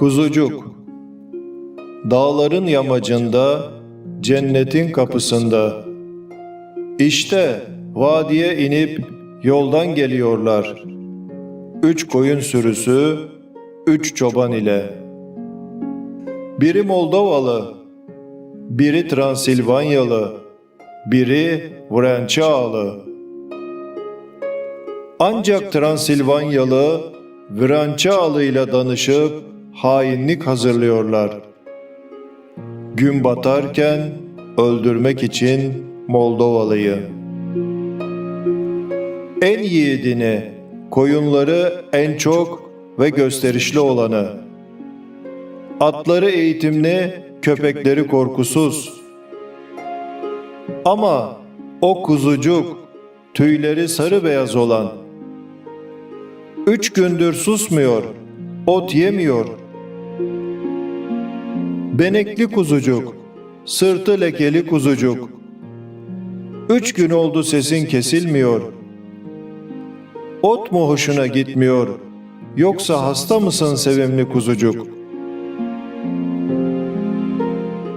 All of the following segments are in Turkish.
Kuzucuk Dağların yamacında, cennetin kapısında. İşte vadiye inip yoldan geliyorlar. Üç koyun sürüsü, üç çoban ile. Biri Moldovalı, biri Transilvanyalı, biri Vrençalı. Ancak Transilvanyalı, Vrençalı ile danışıp hainlik hazırlıyorlar. Gün batarken öldürmek için Moldovalıyı. En yiğidini, koyunları en çok ve gösterişli olanı. Atları eğitimli, köpekleri korkusuz. Ama o kuzucuk, tüyleri sarı beyaz olan, üç gündür susmuyor, ot yemiyor. Benekli kuzucuk, sırtı lekeli kuzucuk. Üç gün oldu sesin kesilmiyor. Ot mu hoşuna gitmiyor, yoksa hasta mısın sevimli kuzucuk?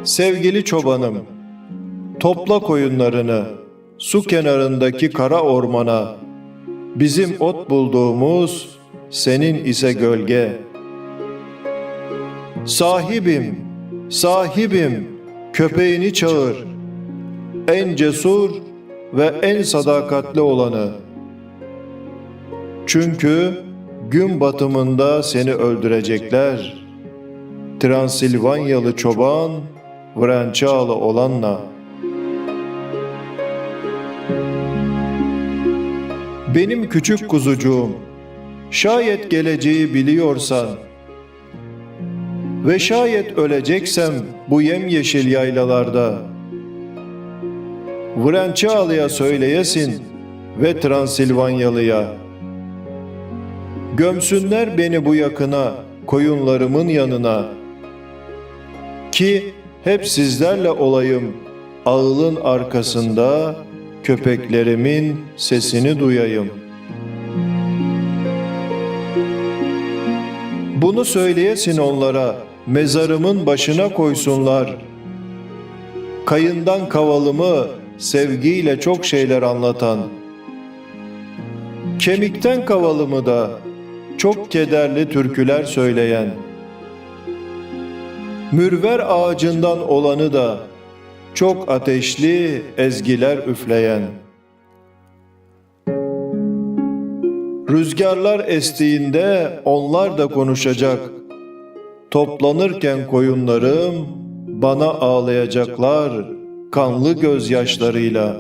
Sevgili çobanım, topla koyunlarını, su kenarındaki kara ormana, bizim ot bulduğumuz, senin ise gölge. Sahibim, sahibim, köpeğini çağır. En cesur ve en sadakatli olanı. Çünkü gün batımında seni öldürecekler. Transilvanyalı çoban, Vrençalı olanla. Benim küçük kuzucuğum, şayet geleceği biliyorsan ve şayet öleceksem bu yemyeşil yaylalarda, Vrençalı'ya söyleyesin ve Transilvanyalı'ya, gömsünler beni bu yakına, koyunlarımın yanına, ki hep sizlerle olayım, ağılın arkasında, köpeklerimin sesini duyayım. Bunu söyleyesin onlara, mezarımın başına koysunlar. Kayından kavalımı sevgiyle çok şeyler anlatan. Kemikten kavalımı da çok kederli türküler söyleyen. Mürver ağacından olanı da çok ateşli ezgiler üfleyen. Rüzgarlar estiğinde onlar da konuşacak. Toplanırken koyunlarım bana ağlayacaklar kanlı gözyaşlarıyla.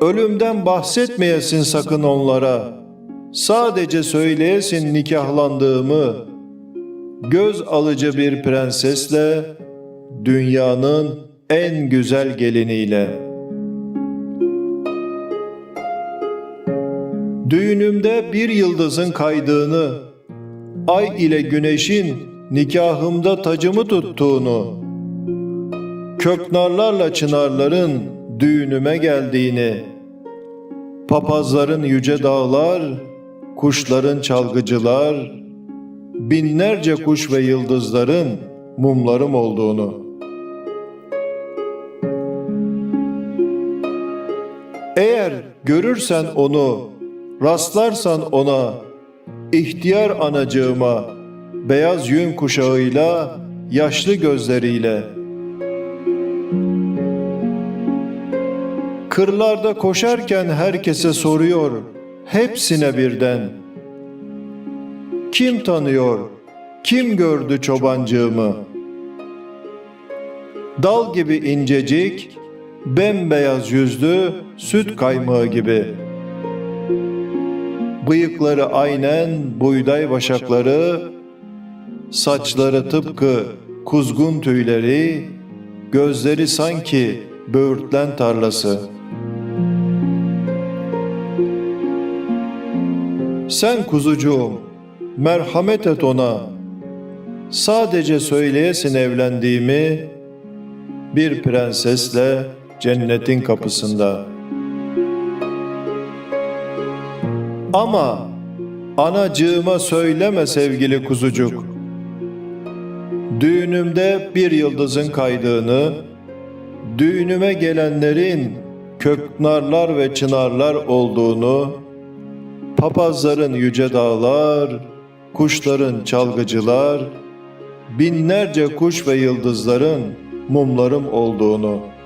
Ölümden bahsetmeyesin sakın onlara. Sadece söyleyesin nikahlandığımı. Göz alıcı bir prensesle dünyanın en güzel geliniyle.'' Düğünümde bir yıldızın kaydığını, ay ile güneşin nikahımda tacımı tuttuğunu, köknarlarla çınarların düğünüme geldiğini, papazların yüce dağlar, kuşların çalgıcılar, binlerce kuş ve yıldızların mumlarım olduğunu. Eğer görürsen onu Rastlarsan ona, ihtiyar anacığıma, beyaz yün kuşağıyla, yaşlı gözleriyle. Kırlarda koşarken herkese soruyor, hepsine birden. Kim tanıyor, kim gördü çobancığımı? Dal gibi incecik, bembeyaz yüzlü, süt kaymağı gibi.'' Bıyıkları aynen buğday başakları, saçları tıpkı kuzgun tüyleri, gözleri sanki böğürtlen tarlası. Sen kuzucuğum, merhamet et ona. Sadece söyleyesin evlendiğimi bir prensesle cennetin kapısında.'' Ama Anacığıma söyleme sevgili kuzucuk. Düğünümde bir yıldızın kaydığını, düğünüme gelenlerin köknarlar ve çınarlar olduğunu, papazların yüce dağlar, kuşların çalgıcılar, binlerce kuş ve yıldızların mumlarım olduğunu.''